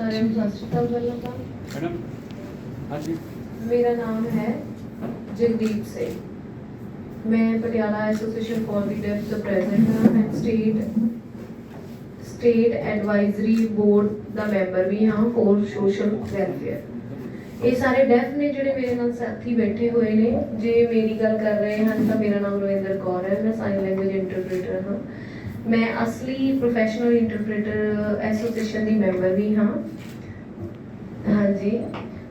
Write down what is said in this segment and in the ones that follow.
ਸਾਰਿਆਂ ਨੂੰ ਸਤਿ ਸ਼੍ਰੀ ਅਕਾਲ ਪਹਿਲਾਂ ਤਾਂ। ਮੈਡਮ ਹਾਂਜੀ। ਮੇਰਾ ਨਾਮ ਹੈ ਜਗਦੀਪ ਸਿੰਘ। ਮੈਂ Patiala association for the deaf the president ਹਾਂ। And state state advisory board the member ਵੀ ਹਾਂ ਫॉर ਸੋਸ਼ਲ ਵੈਲਫੇਅਰ। ਇਹ ਸਾਰੇ ਡੈਫ ਨੇ ਜਿਹੜੇ ਮੇਰੇ ਨਾਲ ਸਾਥੀ ਬੈਠੇ ਹੋਏ ਨੇ। ਜੇ ਮੇਰੀ ਗੱਲ ਕਰ ਰਹੇ ਹਨ ਤਾਂ ਮੇਰਾ ਨਾਮ ਰਵਿੰਦਰ ਕੌਰ ਹੈ। ਮੈਂ ਸਾਈਨ ਲੈਂਗੁਏਜ ਇੰਟਰਪ੍ਰੀਟਰ ਹਾਂ। ਮੈਂ ਅਸਲੀ ਪ੍ਰੋਫੈਸ਼ਨਲ ਇੰਟਰਪ੍ਰੀਟਰ ਐਸੋਸੀਏਸ਼ਨ ਦੀ ਮੈਂਬਰ ਵੀ ਹਾਂ। ਹਾਂਜੀ।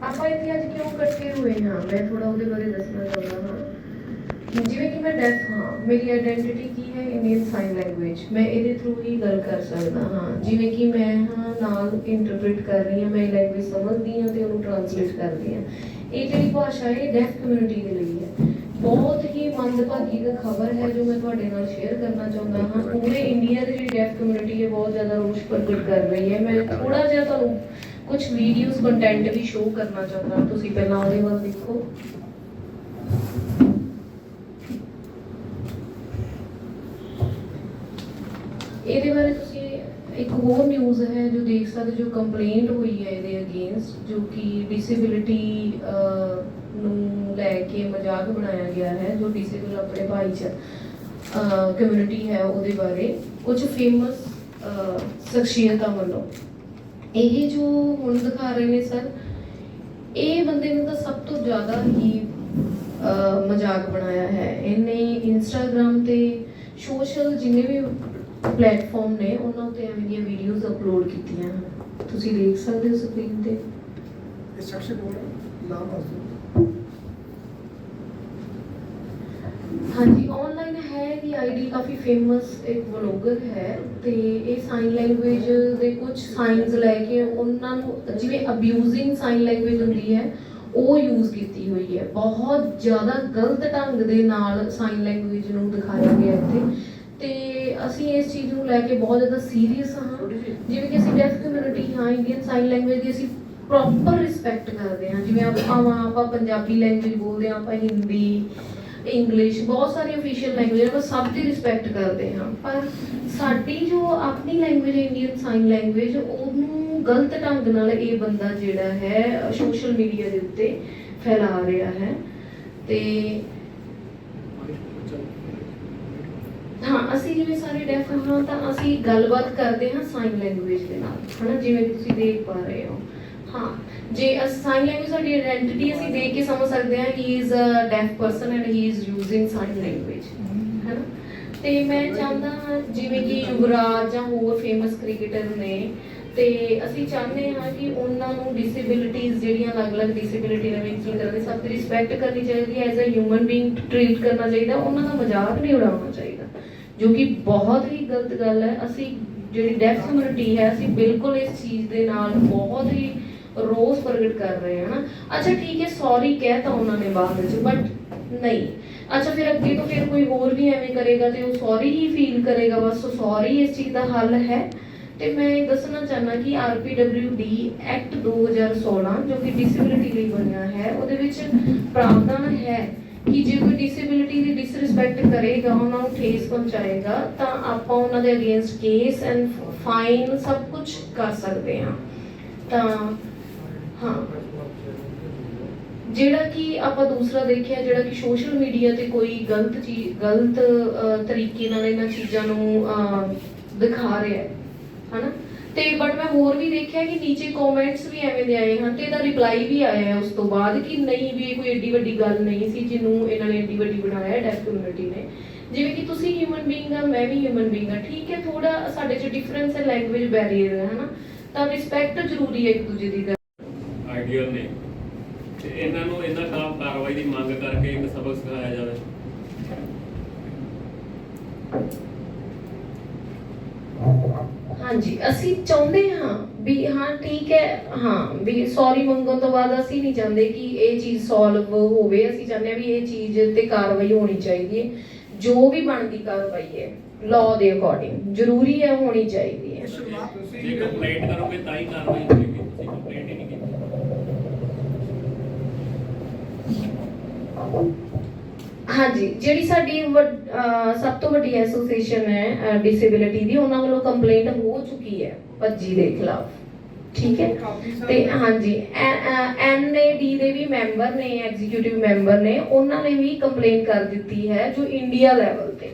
ਆਪਾਂ ਇੱਥੇ ਅੱਜ ਕਿਉਂ ਇਕੱਠੇ ਹੋਏ ਹਾਂ? ਮੈਂ ਥੋੜਾ ਉਹਦੇ ਬਾਰੇ ਦੱਸਣਾ ਚਾਹੁੰਦਾ ਹਾਂ। ਜਿਵੇਂ ਕਿ ਮੈਂ ਡੈਫ ਹਾਂ, ਮੇਰੀ ਆਇਡੈਂਟੀਟੀ ਕੀ ਹੈ? ਇੰਡੀਅਨ ਸਾਈਨ ਲੈਂਗੁਏਜ ਮੈਂ ਇਹਦੇ ਥਰੂ ਹੀ ਗੱਲ ਕਰ ਸਕਦਾ ਹਾਂ। ਜਿਵੇਂ ਕਿ ਮੈਂ ਹਾਂ ਨਾਲ ਇੰਟਰਪ੍ਰੀਟ ਕਰ ਰਹੀ ਹਾਂ, ਮੈਂ ਲੈਂਗੁਏਜ ਸਮਝਦੀ ਹਾਂ ਤੇ ਉਹਨੂੰ ਟਰਾਂਸਲੇਟ ਕਰਦੀ ਹਾਂ। ਇਹ ਜਿਹੜੀ ਭਾਸ਼ਾ ਹੈ ਡੈਫ ਕਮਿਊਨਿਟੀ ਦੇ ਲਈ ਹੈ। ਬਹੁਤ ਹੀ ਮੰਦਭਾਗੀ ਇੱਕ ਖਬਰ ਹੈ ਜੋ ਮੈਂ ਤੁਹਾਡੇ ਨਾਲ ਸ਼ੇਅਰ ਕਰਨਾ ਚਾਹੁੰਦਾ ਹਾਂ। ਪੂਰੇ ਇੰਡੀਆ ਦੀ ਜਿਹੜੀ ਡੈਫ ਕਮਿਊਨਿਟੀ ਹੈ ਬਹੁਤ ਜ਼ਿਆਦਾ ਰੋਸ਼ ਪ੍ਰਗਟ ਕਰ ਰਹੀ ਹੈ। ਮੈਂ ਥੋੜਾ ਜਿਹਾ ਤੁਹਾਨੂੰ ਕੁਝ ਵੀਡੀਓਜ਼ ਕੰਟੈਂਟ ਵੀ ਸ਼ੋਅ ਕਰਨਾ ਚਾਹੁੰਦਾ ਤੁਸੀਂ ਪਹਿਲਾਂ ਉਹਦੇ ਵੱਲ ਦੇਖੋ। ਇਹਦੇ ਬਾਰੇ ਤੁਸੀਂ ਇੱਕ ਹੋਰ ਨਿਊਜ਼ ਹੈ ਜੋ ਦੇਖ ਸਕਦੇ ਜੋ ਕੰਪਲੇਂਟ ਹੋਈ ਹੈ ਇਹਦੇ ਅਗੇਂਸਟ ਜੋ ਕਿ ਡਿਸੇਬਿਲਿਟੀ ਕੇ ਮਜ਼ਾਕ ਬਣਾਇਆ ਗਿਆ ਹੈ, ਜੋ ਡਿਸੇਬਲ ਆਪਣੇ ਭਾਈਚਾਰ ਕਮਿਊਨਿਟੀ ਹੈ ਉਹਦੇ ਬਾਰੇ ਕੁਝ ਫੇਮਸ ਸ਼ਖਸੀਅਤਾਂ ਵੱਲੋਂ। ਇਹ ਜੋ ਹੁਣ ਦਿਖਾ ਰਹੇ ਨੇ ਸਰ, ਇਹ ਬੰਦੇ ਨੇ ਤਾਂ ਸਭ ਤੋਂ ਜ਼ਿਆਦਾ ਹੀ ਮਜ਼ਾਕ ਬਣਾਇਆ ਹੈ। ਇਹਨੇ ਇੰਸਟਾਗ੍ਰam ਤੇ ਸੋਸ਼ਲ ਜਿੰਨੇ ਵੀ ਪਲੇਟਫਾਰਮ ਨੇ, ਉਹਨਾਂ ਉੱਤੇ ਐਵੇਂ ਦੀਆਂ ਵੀਡੀਓਜ਼ ਅਪਲੋਡ ਕੀਤੀਆਂ ਹਨ। ਤੁਸੀਂ ਦੇਖ ਸਕਦੇ ਹੋ ਸਕਰੀਨ ਤੇ। ਇਹ ਸ਼ਖਸ ਕੋਲ ਨਾਮ ਦੱਸ ਦਿਓ ਹਾਂਜੀ ਆਨਲਾਈਨ ਹੈ ਦੀ ਆਈਡੀ ਕਾਫੀ ਫੇਮਸ ਇੱਕ ਵਲੋਗਰ ਹੈ ਤੇ ਇਹ ਸਾਈਨ ਲੈਂਗੁਏਜ ਦੇ ਕੁਝ ਸਾਈਨਸ ਲੈ ਕੇ ਉਹਨਾਂ ਨੂੰ, ਜਿਵੇਂ ਅਬਿਊਜ਼ਿੰਗ ਸਾਈਨ ਲੈਂਗੁਏਜ ਹੁੰਦੀ ਹੈ, ਉਹ ਯੂਜ਼ ਕੀਤੀ ਹੋਈ ਹੈ। ਬਹੁਤ ਜ਼ਿਆਦਾ ਗਲਤ ਢੰਗ ਦੇ ਨਾਲ ਸਾਈਨ ਲੈਂਗੁਏਜ ਨੂੰ ਦਿਖਾਇਆ ਗਿਆ ਇੱਥੇ। ਤੇ ਅਸੀਂ ਇਸ ਚੀਜ਼ ਨੂੰ ਲੈ ਕੇ ਬਹੁਤ ਜ਼ਿਆਦਾ ਸੀਰੀਅਸ ਹਾਂ। ਜਿਵੇਂ ਕਿ ਅਸੀਂ ਡੈਫ ਕਮਿਊਨਿਟੀ ਹਾਂ ਇੰਡੀਅਨ ਸਾਈਨ ਲੈਂਗੁਏਜ ਦੀ ਅਸੀਂ ਪ੍ਰੋਪਰ ਰਿਸਪੈਕਟ ਕਰਦੇ ਹਾਂ। ਜਿਵੇਂ ਆਪਾਂ ਵਾਂ ਆਪਾਂ ਪੰਜਾਬੀ ਲੈਂਗੁਏਜ ਬੋਲਦੇ ਹਾਂ, ਆਪਾਂ ਹਿੰਦੀ ਇੰਗਲਿਸ਼ ਬਹੁਤ ਸਾਰੀ ਅਫੀਸ਼ੀਅਲ ਲੈਂਗੁਏਜ ਆਪਾਂ ਸਭ ਦੀ ਰਿਸਪੈਕਟ ਕਰਦੇ ਹਾਂ, ਪਰ ਸਾਡੀ ਜੋ ਆਪਣੀ ਲੈਂਗੁਏਜ ਇੰਡੀਅਨ ਸਾਈਨ ਲੈਂਗੁਏਜ ਉਹਨੂੰ ਗਲਤ ਢੰਗ ਨਾਲ ਇਹ ਬੰਦਾ ਜਿਹੜਾ ਹੈ ਸੋਸ਼ਲ ਮੀਡੀਆ ਦੇ ਉੱਤੇ ਫੈਲਾ ਰਿਹਾ ਹੈ। ਤੇ ਹਾਂ, ਅਸੀਂ ਜਿਵੇਂ ਸਾਰੇ ਡੈਫ ਹਾਂ, ਤਾਂ ਅਸੀਂ ਗੱਲਬਾਤ ਕਰਦੇ ਹਾਂ ਸਾਈਨ ਲੈਂਗੁਏਜ ਦੇ ਨਾਲ, ਹਨਾ? ਜਿਵੇਂ ਤੁਸੀਂ ਦੇਖ ਪਾ ਰਹੇ ਹੋ। ਹਾਂ ਜੇ ਸਾਈਨ ਲੈਂਗੁਏਜ ਸਾਡੀ ਆਇਡੈਂਟੀਟੀ ਅਸੀਂ ਦੇਖ ਕੇ ਸਮਝ ਸਕਦੇ ਹਾਂ he is a deaf person and he is using sign language ਹਨਾ? ਤੇ ਮੈਂ ਚਾਹੁੰਦਾ ਹਾਂ ਜਿਵੇਂ ਕਿ ਯੁਵਰਾਜ ਜਾਂ ਹੋਰ ਫੇਮਸ ਕ੍ਰਿਕਟਰ ਨੇ ਤੇ ਅਸੀਂ ਚਾਹੁੰਦੇ ਹਾਂ ਕਿ ਉਹਨਾਂ ਨੂੰ ਡਿਸੇਬਿਲਿਟੀਜ਼ ਜਿਹੜੀਆਂ ਅਲੱਗ-ਅਲੱਗ ਡਿਸੇਬਿਲਿਟੀ ਨਾਲ ਮਿਕਸ ਕਰਦੇ ਸਭ ਦੀ ਰਿਸਪੈਕਟ ਕਰਨੀ ਚਾਹੀਦੀ ਹੈ as a human being treat ਕਰਨਾ ਚਾਹੀਦਾ ਉਹਨਾਂ ਦਾ ਮਜ਼ਾਕ ਨਹੀਂ ਉਡਾਉਣਾ ਚਾਹੀਦਾ ਜੋ ਕਿ ਬਹੁਤ ਹੀ ਗਲਤ ਗੱਲ ਹੈ। ਅਸੀਂ ਜਿਹੜੀ ਡੈਫ ਕਮਿਊਨਿਟੀ ਹੈ ਅਸੀਂ ਬਿਲਕੁਲ ਇਸ ਚੀਜ਼ ਦੇ ਨਾਲ ਬਹੁਤ ਹੀ ਰੋਸ ਪ੍ਰਗਟ ਕਰ ਰਹੇ ਹਾਂ ਅੱਛਾ, ਠੀਕ ਹੈ ਸੌਰੀ ਕਹਿ ਤਾਂ ਉਹਨਾਂ ਨੇ ਬਾਅਦ ਵਿੱਚ ਬਟ ਨਹੀਂ। ਅੱਛਾ, ਫਿਰ ਅੱਗੇ ਤੋਂ ਫਿਰ ਕੋਈ ਹੋਰ ਵੀ ਐਵੇਂ ਕਰੇਗਾ ਤੇ ਉਹ ਸੌਰੀ ਹੀ ਫੀਲ ਕਰੇਗਾ, ਬਸ ਸੌਰੀ ਇਸ ਚੀਜ਼ ਦਾ ਹੱਲ ਹੈ। ਤੇ ਮੈਂ ਇਹ ਦੱਸਣਾ ਚਾਹਨਾ ਕਿ ਆਰਪੀਡਬਲਯੂਡੀ ਐਕਟ 2016 ਜੋ ਕਿ ਡਿਸੇਬਿਲਿਟੀ ਲਈ ਬਣਿਆ ਹੈ, ਉਹਦੇ ਵਿੱਚ ਪ੍ਰਾਵਧਾਨ ਹੈ ਕਿ ਜੇ ਕੋਈ ਡਿਸੇਬਿਲਿਟੀ ਦੀ ਡਿਸਰਿਸਪੈਕਟ ਕਰੇਗਾ, ਉਹਨਾਂ ਨੂੰ ਠੇਸ ਪਹੁੰਚਾਏਗਾ, ਤਾਂ ਆਪਾਂ ਉਹਨਾਂ ਦੇ ਅਗੇਂਸਟ ਕੇਸ ਐਂਡ ਫਾਈਨ ਸਭ ਕੁਝ ਕਰ ਸਕਦੇ ਹਾਂ। ਤਾਂ ਹਾਂ ਜਿਹੜਾ ਕਿ ਆਪਾਂ ਦੂਸਰਾ ਦੇਖਿਆ ਜਿਹੜਾ ਕਿ ਸੋਸ਼ਲ ਮੀਡੀਆ ਤੇ ਕੋਈ ਗਲਤ ਚੀਜ਼ ਗਲਤ ਅਹ, ਤਰੀਕੇ ਨਾਲ ਇਹਨਾਂ ਚੀਜ਼ਾਂ ਨੂੰ ਅਹ, ਦਿਖਾ ਰਿਹਾ ਹੈ ਹਨਾ? ਤੇ ਬਟ ਮੈਂ ਹੋਰ ਵੀ ਦੇਖਿਆ ਕਿ ਨੀਚੇ ਕਮੈਂਟਸ ਵੀ ਐਵੇਂ ਦੇ ਆਏ ਹਨ ਤੇ ਇਹਦਾ ਰਿਪਲਾਈ ਵੀ ਆਇਆ ਹੈ ਉਸ ਤੋਂ ਬਾਅਦ ਕਿ ਨਹੀਂ ਵੀ ਇਹ ਕੋਈ ਏਡੀ ਵੱਡੀ ਗੱਲ ਨਹੀਂ ਸੀ ਜਿਹਨੂੰ ਇਹਨਾਂ ਨੇ ਏਡੀ ਵੱਡੀ ਬਣਾਇਆ ਹੈ ਡੈਫ ਕਮਿਊਨਿਟੀ ਨੇ। ਜਿਵੇਂ ਕਿ ਤੁਸੀਂ ਹਿਊਮਨ ਬੀਇੰਗ ਆ ਮੈਂ ਵੀ ਹਿਊਮਨ ਬੀਇੰਗ ਆ ਠੀਕ ਹੈ ਥੋੜਾ ਸਾਡੇ 'ਚ ਡਿਫਰੈਂਸ ਹੈ ਲੈਂਗੁਏਜ ਬੈਰੀਅਰ ਹੈ ਹਨਾ? ਤਾਂ ਰਿਸਪੈਕਟ ਜ਼ਰੂਰੀ ਹੈ ਇੱਕ ਦੂਜੇ ਦੀ। ਆਈਡੀਅਲ ਨੇ। ਤੇ ਇਹਨਾਂ ਨੂੰ ਇਹਨਾਂ ਖਿਲਾਫ ਕਾਰਵਾਈ ਦੀ ਮੰਗ ਕਰਕੇ ਇੱਕ ਸਬਕ ਸਿਖਾਇਆ ਜਾਵੇ। ਹਾਂਜੀ ਅਸੀਂ ਚਾਹੁੰਦੇ ਹਾਂ ਵੀ ਹਾਂ ਠੀਕ ਹੈ ਹਾਂ ਵੀ ਸੌਰੀ ਮੰਗਣ ਤੋਂ ਬਾਅਦ ਅਸੀਂ ਨਹੀਂ ਚਾਹੁੰਦੇ ਕਿ ਇਹ ਚੀਜ਼ ਸੋਲਵ ਹੋਵੇ। ਅਸੀਂ ਚਾਹੁੰਦੇ ਹਾਂ ਵੀ ਇਹ ਚੀਜ਼ ਤੇ ਕਾਰਵਾਈ ਹੋਣੀ ਚਾਹੀਦੀ ਹੈ। ਜੋ ਵੀ ਬਣਦੀ ਕਾਰਵਾਈ ਹੈ ਲਾਅ ਦੇ ਅਕੋਰਡਿੰਗ ਜ਼ਰੂਰੀ ਹੈ ਹੋਣੀ ਚਾਹੀਦੀ ਹੈ। ਜੇ ਕੰਪਲੇਂਟ ਕਰੋਗੇ ਤਾਂ ਹੀ ਕਾਰਵਾਈ ਹੋਏਗੀ। ਤੁਸੀਂ ਕੰਪਲੇਂਟ ਹੀ ਨਹੀਂ ਕੀਤੀ ਹਾਂਜੀ ਜਿਹੜੀ ਸਾਡੀ ਸਭ ਤੋਂ ਵੱਡੀ ਐਸੋਸੀਏਸ਼ਨ ਹੈ ਡਿਸੇਬਿਲਿਟੀ ਦੀ ਉਹਨਾਂ ਵੱਲੋਂ ਕੰਪਲੇਂਟ ਹੋ ਚੁੱਕੀ ਹੈ ਭੱਜੀ ਦੇ ਖਿਲਾਫ। ਠੀਕ ਹੈ? ਤੇ ਹਾਂਜੀ ਐਨਏਡੀ ਦੇ ਵੀ ਮੈਂਬਰ ਨੇ ਐਗਜ਼ੀਕਿਊਟਿਵ ਮੈਂਬਰ ਨੇ ਉਹਨਾਂ ਨੇ ਵੀ ਕੰਪਲੇਨ ਕਰ ਦਿੱਤੀ ਹੈ ਜੋ ਇੰਡੀਆ ਲੈਵਲ ਤੇ।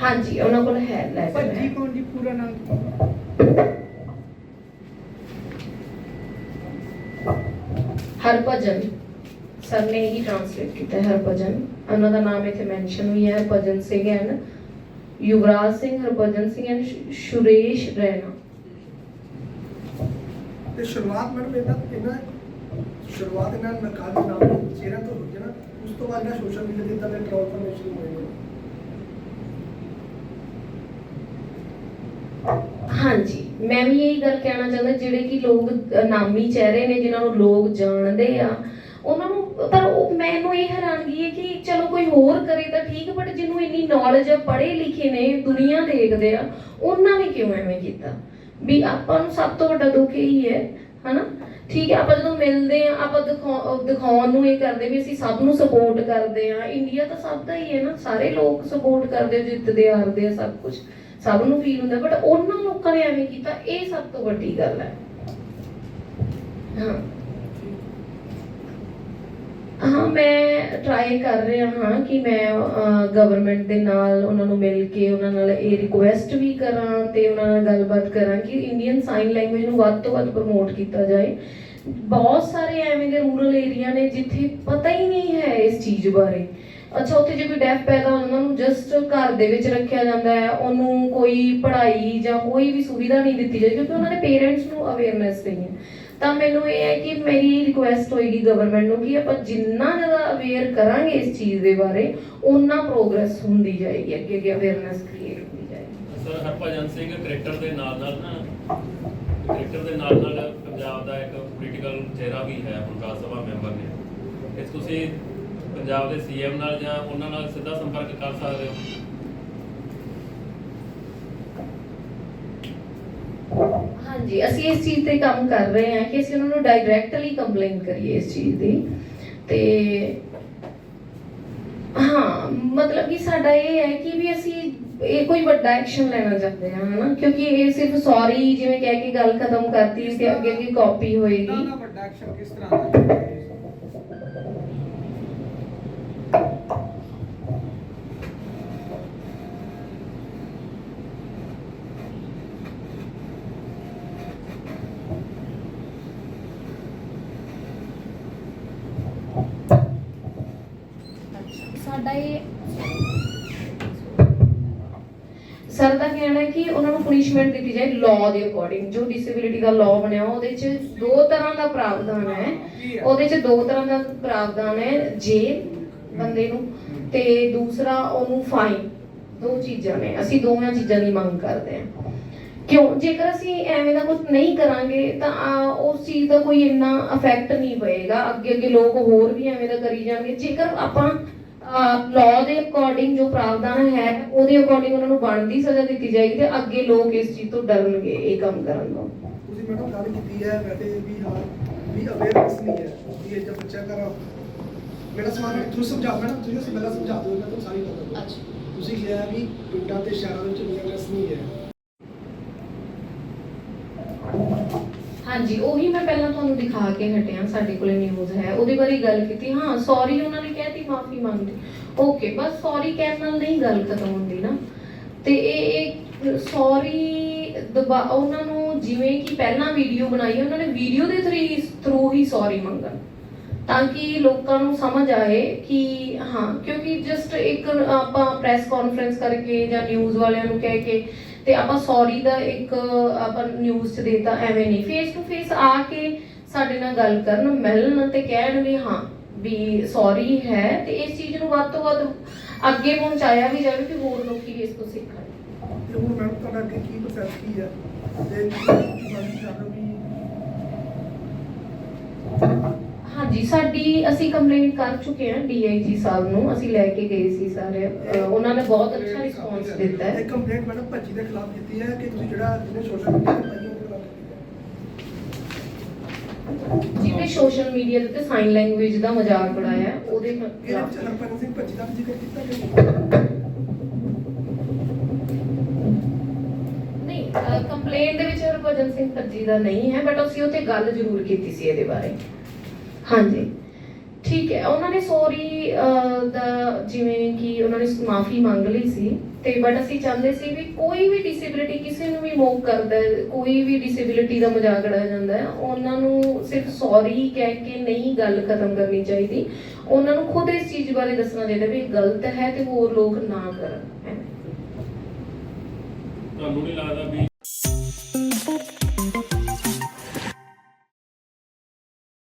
ਹਾਂਜੀ ਉਹਨਾਂ ਕੋਲ ਹੈ ਲੈਟਰ ਭੱਜੀ ਕੌਣ ਜੀ ਪੂਰਾ ਨਾਮ? ਹਰਭਜਨ ਸਰ ਨੇ ਹੀ ਟ੍ਰਾਂਸਲੇਟ ਕੀਤਾ ਹੈ ਹਰਭਜਨ ਉਹਨਾਂ ਦਾ ਨਾਮ ਇੱਥੇ ਮੈਂਸ਼ਨ ਹੋਈ ਹੈ ਹਰਭਜਨ ਸਿੰਘ ਐਂਡ ਯੁਵਰਾਜ ਸਿੰਘ ਹਰਭਜਨ ਸਿੰਘ ਐਂਡ ਸ਼ੁਰੇਸ਼ ਰੈਣਾ। ਤੇ ਸ਼ੁਰੂਆਤ ਮੈਡਮ ਇਹਨਾਂ ਇਹਨਾਂ ਸ਼ੁਰੂਆਤ ਇਹਨਾਂ ਨਕਾਲ ਦੇ ਨਾਮ ਚਿਹਰਾ ਤੋਂ ਹੋਈ ਹੈ ਨਾ ਉਸ ਤੋਂ ਬਾਅਦ ਇਹਨਾਂ ਸੋਸ਼ਲ ਮੀਡੀਆ ਤੇ ਦੇ ਟ੍ਰਾਂਸਫਰਮੇਸ਼ਨ ਹੋਏ ਨੇ। ਹਾਂਜੀ। ਮੈਂ ਵੀ ਇਹੀ ਗੱਲ ਕਹਿਣਾ ਚਾਹੁੰਦਾ, ਜਿਹੜੇ ਕਿ ਲੋਕ ਨਾਮੀ ਚਿਹਰੇ ਨੇ, ਜਿਨ੍ਹਾਂ ਨੂੰ ਲੋਕ ਜਾਣਦੇ ਆ, ਉਹਨਾਂ ਨੂੰ, ਪਰ ਉਹ, ਮੈਨੂੰ ਇਹ ਹੈਰਾਨਗੀ ਹੈ ਕਿ ਚਲੋ ਕੋਈ ਹੋਰ ਕਰੇ ਤਾਂ ਠੀਕ ਬਟ ਜਿਹਨੂੰ ਇੰਨੀ ਨੌਲੇਜ ਆ, ਪੜ੍ਹੇ ਲਿਖੇ ਨੇ, ਦੁਨੀਆ ਦੇਖਦੇ ਆ, ਉਹਨਾਂ ਨੇ ਕਿਉਂ ਐਵੇਂ ਕੀਤਾ? ਵੀ ਆਪਾਂ ਨੂੰ ਸਭ ਤੋਂ ਵੱਡਾ ਦੁੱਖ ਇਹੀ ਹੈ, ਹਨਾ? ਠੀਕ ਹੈ, ਆਪਾਂ ਜਦੋਂ ਮਿਲਦੇ ਆ, ਆਪਾਂ ਦਿਖਾਉਣ ਨੂੰ ਇਹ ਕਰਦੇ ਵੀ ਅਸੀਂ ਸਭ ਨੂੰ ਸਪੋਰਟ ਕਰਦੇ ਆ ਇੰਡੀਆ ਤਾਂ ਸਭ ਦਾ ਹੀ ਹੈ ਨਾ, ਸਾਰੇ ਲੋਕ ਸਪੋਰਟ ਕਰਦੇ ਜਿੱਤਦੇ, ਹਾਰਦੇ ਆ, ਸਭ ਕੁਝ ਸਭ ਨੂੰ ਫੀਲ ਹੁੰਦਾ ਬਟ ਉਹਨਾਂ ਲੋਕਾਂ ਨੇ ਐਵੇਂ ਕੀਤਾ, ਇਹ ਸਭ ਤੋਂ ਵੱਡੀ ਗੱਲ ਹੈ। ਹਾਂ। ਹਾਂ, ਮੈਂ ਟਰਾਈ ਕਰ ਰਿਹਾ ਹਾਂ ਕਿ ਮੈਂ ਗਵਰਨਮੈਂਟ ਦੇ ਨਾਲ ਉਹਨਾਂ ਨੂੰ ਮਿਲ ਕੇ ਉਹਨਾਂ ਨਾਲ ਇਹ ਰਿਕੁਐਸਟ ਵੀ ਕਰਾਂ ਤੇ ਉਹਨਾਂ ਨਾਲ ਗੱਲਬਾਤ ਕਰਾਂ ਕਿ ਇੰਡੀਅਨ ਸਾਈਨ ਲੈਂਗੁਏਜ ਨੂੰ ਵੱਧ ਤੋਂ ਵੱਧ ਪ੍ਰਮੋਟ ਕੀਤਾ ਜਾਏ। ਬਹੁਤ ਸਾਰੇ ਐਵੇਂ ਦੇ ਰੂਰਲ ਏਰੀਆ ਨੇ ਜਿੱਥੇ ਪਤਾ ਹੀ ਨਹੀਂ ਹੈ ਇਸ ਚੀਜ਼ ਬਾਰੇ। ਅੱਛਾ, ਉੱਥੇ ਜੇ ਕੋਈ ਡੈਫ ਪੈਦਾ ਹੋ ਜਾਂਦਾ ਉਹਨੂੰ ਜਸਟ ਘਰ ਦੇ ਵਿੱਚ ਰੱਖਿਆ ਜਾਂਦਾ ਹੈ, ਉਹਨੂੰ ਕੋਈ ਪੜ੍ਹਾਈ ਜਾਂ ਕੋਈ ਵੀ ਸੁਵਿਧਾ ਨਹੀਂ ਦਿੱਤੀ ਜਾਂਦੀ, ਕਿਉਂਕਿ ਉਹਨਾਂ ਦੇ ਪੇਰੈਂਟਸ ਨੂੰ ਅਵੇਅਰਨੈਸ ਨਹੀਂ ਹੈ। ਤਾਂ ਮੈਨੂੰ ਇਹ ਹੈ ਕਿ ਮੇਰੀ ਰਿਕੁਐਸਟ ਹੋਏਗੀ ਗਵਰਨਮੈਂਟ ਨੂੰ ਕਿ ਆਪਾਂ ਜਿੰਨਾ ਜ਼ਿਆਦਾ ਅਵੇਅਰ ਕਰਾਂਗੇ ਇਸ ਚੀਜ਼ ਦੇ ਬਾਰੇ ਉਨਾ ਪ੍ਰੋਗਰੈਸ ਹੁੰਦੀ ਜਾਏਗੀ, ਅੱਗੇ ਅੱਗੇ ਅਵੇਅਰਨੈਸ ਕ੍ਰੀਏਟ ਹੁੰਦੀ ਜਾਏਗੀ। ਸਰ, ਹਰਭਜਨ ਸਿੰਘ ਕ੍ਰਿਕਟਰ ਦੇ ਨਾਲ ਨਾਲ ਨਾ, ਕ੍ਰਿਕਟਰ ਦੇ ਨਾਲ ਨਾਲ ਪੰਜਾਬ ਦਾ ਇੱਕ ਪੋਲੀਟੀਕਲ ਚਿਹਰਾ ਵੀ ਹੈ, ਹੁਣ ਰਾਜ ਸਭਾ ਮੈਂਬਰ ਨੇ। ਇਸ ਤੁਸੀਂ ਪੰਜਾਬ ਦੇ ਸੀਐਮ ਨਾਲ ਜਾਂ ਉਹਨਾਂ ਨਾਲ ਸਿੱਧਾ ਸੰਪਰਕ ਕਰ ਸਕਦੇ ਹੋ? ਹਾਂਜੀ ਅਸੀਂ ਇਸ ਚੀਜ਼ ਤੇ ਕੰਮ ਕਰ ਰਹੇ ਹਾਂ ਕਿ ਅਸੀਂ ਉਹਨਾਂ ਨੂੰ ਡਾਇਰੈਕਟਲੀ ਕੰਪਲੇਨ ਕਰੀਏ ਇਸ ਚੀਜ਼ ਦੀ। ਤੇ ਹਾਂ ਮਤਲਬ ਕਿ ਸਾਡਾ ਇਹ ਹੈ ਕਿ ਵੀ ਅਸੀਂ ਇਹ ਕੋਈ ਵੱਡਾ ਐਕਸ਼ਨ ਲੈਣਾ ਚਾਹੁੰਦੇ ਹਾਂ ਹਨਾ? ਕਿਉਂਕਿ ਇਹ ਸਿਰਫ ਸੌਰੀ ਜਿਵੇਂ ਕਹਿ ਕੇ ਗੱਲ ਖਤਮ ਕਰਤੀ ਤੇ ਅੱਗੇ ਅੱਗੇ ਕਾਪੀ ਹੋਏਗੀ। ਦਾ ਵੱਡਾ ਐਕਸ਼ਨ ਕਿਸ ਤਰ੍ਹਾਂ ਦਾ ਹੈ ਸਾਡਾ ਇਹ ਸਰ ਦਾ ਕਹਿਣਾ ਹੈ ਕਿ ਉਹਨਾਂ ਨੂੰ ਪੁਨਿਸ਼ਮੈਂਟ ਦਿੱਤੀ ਜਾਏ ਲਾਅ ਦੇ ਅਕੋਰਡਿੰਗ ਜੋ ਡਿਸੇਬਿਲਿਟੀ ਦਾ ਲਾਅ ਬਣਿਆ ਉਹਦੇ 'ਚ ਦੋ ਤਰ੍ਹਾਂ ਦਾ ਪ੍ਰਾਵਧਾਨ ਹੈ। ਉਹਦੇ 'ਚ ਦੋ ਤਰ੍ਹਾਂ ਦਾ ਪ੍ਰਾਵਧਾਨ ਹੈ ਜੇਲ੍ਹ ਬੰਦੇ ਨੂੰ ਤੇ ਦੂਸਰਾ ਉਹਨੂੰ ਫਾਈਨ ਦੋ ਚੀਜ਼ਾਂ ਨੇ। ਅਸੀਂ ਦੋਵਾਂ ਚੀਜ਼ਾਂ ਦੀ ਮੰਗ ਕਰਦੇ ਹਾਂ। ਕਿਉਂ? ਜੇਕਰ ਅਸੀਂ ਐਵੇਂ ਦਾ ਕੁਝ ਨਹੀਂ ਕਰਾਂਗੇ ਤਾਂ ਉਸ ਚੀਜ਼ ਦਾ ਕੋਈ ਇੰਨਾ ਇਫੈਕਟ ਨਹੀਂ ਪਏਗਾ। ਅੱਗੇ ਅੱਗੇ ਲੋਕ ਹੋਰ ਵੀ ਐਵੇਂ ਦਾ ਕਰੀ ਜਾਣਗੇ। ਜੇਕਰ ਆਪਾਂ ਲਾਅ ਦੇ ਅਕੋਰਡਿੰਗ ਜੋ ਪ੍ਰਾਵਧਾਨ ਹੈ ਉਹਦੇ ਅਕੋਰਡਿੰਗ ਉਹਨਾਂ ਨੂੰ ਬਣਦੀ ਸਜ਼ਾ ਦਿੱਤੀ ਜਾਏਗੀ ਤੇ ਅੱਗੇ ਲੋਕ ਇਸ ਚੀਜ਼ ਤੋਂ ਡਰਨਗੇ ਇਹ ਕੰਮ ਕਰਨ ਤੋਂ ਤੁਸੀਂ ਮੈਡਮ ਗੱਲ ਕੀਤੀ ਹੈ ਵੈਸੇ ਵੀ ਹਾਂ ਵੀ ਅਵੇਅਰਨੈਸ ਨਹੀਂ ਹੈ ਵੀ ਇਹ ਜਦ ਬੱਚਾ ਕਰ ਮੇਰਾ ਸਵਾਲ ਹੈ ਤੁਸੀਂ ਸਮਝਾਓ ਮੈਡਮ ਤੁਸੀਂ ਪਹਿਲਾਂ ਸਮਝਾ ਦਿਓ ਮੈਂ ਤੁਹਾਨੂੰ ਸਾਰੀ ਗੱਲ ਦੱਸਦਾ। ਤੁਸੀਂ ਕਿਹਾ ਵੀ ਪਿੰਡਾਂ ਤੇ ਸ਼ਹਿਰਾਂ ਵਿੱਚ ਅਵੇਅਰਨੈਸ ਨਹੀਂ ਹੈ। ਹਾਂਜੀ, ਉਹੀ ਮੈਂ ਪਹਿਲਾਂ ਤੁਹਾਨੂੰ ਦਿਖਾ ਕੇ ਹਟਿਆ ਸਾਡੇ ਕੋਲੇ ਨਿਊਜ਼ ਹੈ। ਉਹਦੇ ਬਾਰੇ ਗੱਲ ਕੀਤੀ। ਹਾਂ ਸੌਰੀ ਉਹਨਾਂ ਨੇ ਕਹਿਤੀ, ਮਾਫੀ ਮੰਗਦੇ। ਓਕੇ ਬਸ ਸੌਰੀ ਕਹਿਣ ਨਾਲ ਨਹੀਂ ਗੱਲ ਖਤਮ ਹੁੰਦੀ ਨਾ। ਤੇ ਇਹ ਸੌਰੀ ਦਬਾ, ਉਹਨਾਂ ਨੂੰ ਜਿਵੇਂ ਕਿ ਪਹਿਲਾਂ ਵੀਡੀਓ ਬਣਾਈ, ਉਹਨਾਂ ਨੇ ਵੀਡੀਓ ਦੇ ਥਰੂ ਹੀ ਸੌਰੀ ਮੰਗਣ। ਤਾਂ ਕਿ ਲੋਕਾਂ ਨੂੰ ਸਮਝ ਆਏ ਕਿ, ਹਾਂ, ਕਿਉਂਕਿ ਜਸਟ ਇੱਕ ਆਪਾਂ ਪ੍ਰੈਸ ਕਾਨਫਰੰਸ ਕਰਕੇ ਜਾਂ ਨਿਊਜ਼ ਵਾਲਿਆਂ ਨੂੰ ਕਹਿ ਕੇ ਤੇ ਆਪਾਂ ਸੌਰੀ ਦਾ ਇੱਕ ਆਪਾਂ ਨਿਊਜ਼ 'ਚ ਦੇਤਾ ਐਵੇਂ ਨਹੀਂ। ਫੇਸ ਟੂ ਫੇਸ ਆ ਕੇ ਸਾਡੇ ਨਾਲ ਗੱਲ ਕਰਨ, ਮਿਲਣ ਤੇ ਕਹਿਣ ਵੀ ਹਾਂ, ਵੀ ਸੌਰੀ ਹੈ ਤੇ ਇਸ ਚੀਜ਼ ਨੂੰ ਵੱਧ ਤੋਂ ਵੱਧ ਅੱਗੇ ਪਹੁੰਚਾਇਆ ਵੀ ਜਾਵੇ ਕਿ ਹੋਰ ਲੋਕੀ ਵੀ ਇਸ ਤੋਂ ਸਿੱਖਣ। ਤੇ ਹੁਣ ਮੈਡਮ, ਤੁਹਾਡਾ ਅੱਗੇ ਕੀ ਪ੍ਰੋਸੈਸ ਕੀ ਹੈ ਤੇ ਕੀ ਮੰਗ ਕਰ ਰਹੇ ਹੋ ਹਾਂਜੀ ਸਾਡੀ ਅਸੀਂ ਕੰਪਲੇਂਟ ਕਰ ਚੁੱਕੇ ਹਾਂ ਡੀਆਈਜੀ ਸਾਹਿਬ ਨੂੰ। ਅਸੀਂ ਲੈ ਕੇ ਗਏ ਸੀ ਸਾਰੇ। ਉਹਨਾਂ ਨੇ ਬਹੁਤ ਅੱਛਾ ਰਿਸਪੌਂਸ ਦਿੱਤਾ ਹੈ। ਕੰਪਲੇਂਟ ਮੈਡਮ ਭੱਜੀ ਦੇ ਖਿਲਾਫ ਕੀਤੀ ਹੈ ਕਿ ਤੁਸੀਂ ਜਿਹੜਾ ਜਿਹਨੇ ਸੋਸ਼ਲ ਮੀਡੀਆ ਤੇ ਪਾਈ ਉਹਦੇ ਖਿਲਾਫ ਕੀਤੀ ਹੈ? ਜਿਹਨੇ ਸੋਸ਼ਲ ਮੀਡੀਆ ਦੇ ਉੱਤੇ ਸਾਈਨ ਲੈਂਗੁਏਜ ਦਾ ਮਜ਼ਾਕ ਉਡਾਇਆ ਉਹਦੇ ਇਹਦੇ ਖਿਲਾਫ। ਵਿੱਚ ਹਰਪਨ ਸਿੰਘ ਭੱਜੀ ਦਾ ਵੀ ਜ਼ਿਕਰ ਕੀਤਾ ਗਿਆ ਨਹੀਂ? ਕੰਪਲੇਂਟ ਦੇ ਵਿੱਚ ਹਰਭਜਨ ਸਿੰਘ ਭੱਜੀ ਦਾ ਨਹੀਂ ਹੈ ਬਟ ਅਸੀਂ ਉੱਥੇ ਗੱਲ ਜ਼ਰੂਰ ਕੀਤੀ ਸੀ ਇਹਦੇ ਬਾਰੇ। ਹਾਂਜੀ ਠੀਕ ਹੈ ਉਹਨਾਂ ਨੇ ਸੌਰੀ ਦਾ ਜਿਵੇਂ ਕਿ ਉਹਨਾਂ ਨੇ ਮਾਫੀ ਮੰਗ ਲਈ ਸੀ ਤੇ ਬਟ ਅਸੀਂ ਚਾਹੁੰਦੇ ਸੀ ਵੀ ਕੋਈ ਵੀ ਡਿਸੇਬਿਲਿਟੀ ਕਿਸੇ ਨੂੰ ਵੀ ਮੋਕ ਕਰਦਾ ਹੈ ਕੋਈ ਵੀ ਡਿਸੇਬਿਲਿਟੀ ਦਾ ਮਜ਼ਾਕ ਉਡਾਇਆ ਜਾਂਦਾ ਹੈ ਉਹਨਾਂ ਨੂੰ ਸਿਰਫ ਸੌਰੀ ਕਹਿ ਕੇ ਨਹੀਂ ਗੱਲ ਖਤਮ ਕਰਨੀ ਚਾਹੀਦੀ ਉਹਨਾਂ ਨੂੰ ਖੁਦ ਇਸ ਚੀਜ਼ ਬਾਰੇ ਦੱਸਣਾ ਚਾਹੀਦਾ ਵੀ ਇਹ ਗਲਤ ਹੈ ਤੇ ਹੋਰ ਲੋਕ ਨਾ ਕਰਨ। ਤੁਹਾਨੂੰ ਨਹੀਂ ਲੱਗਦਾ ਵੀ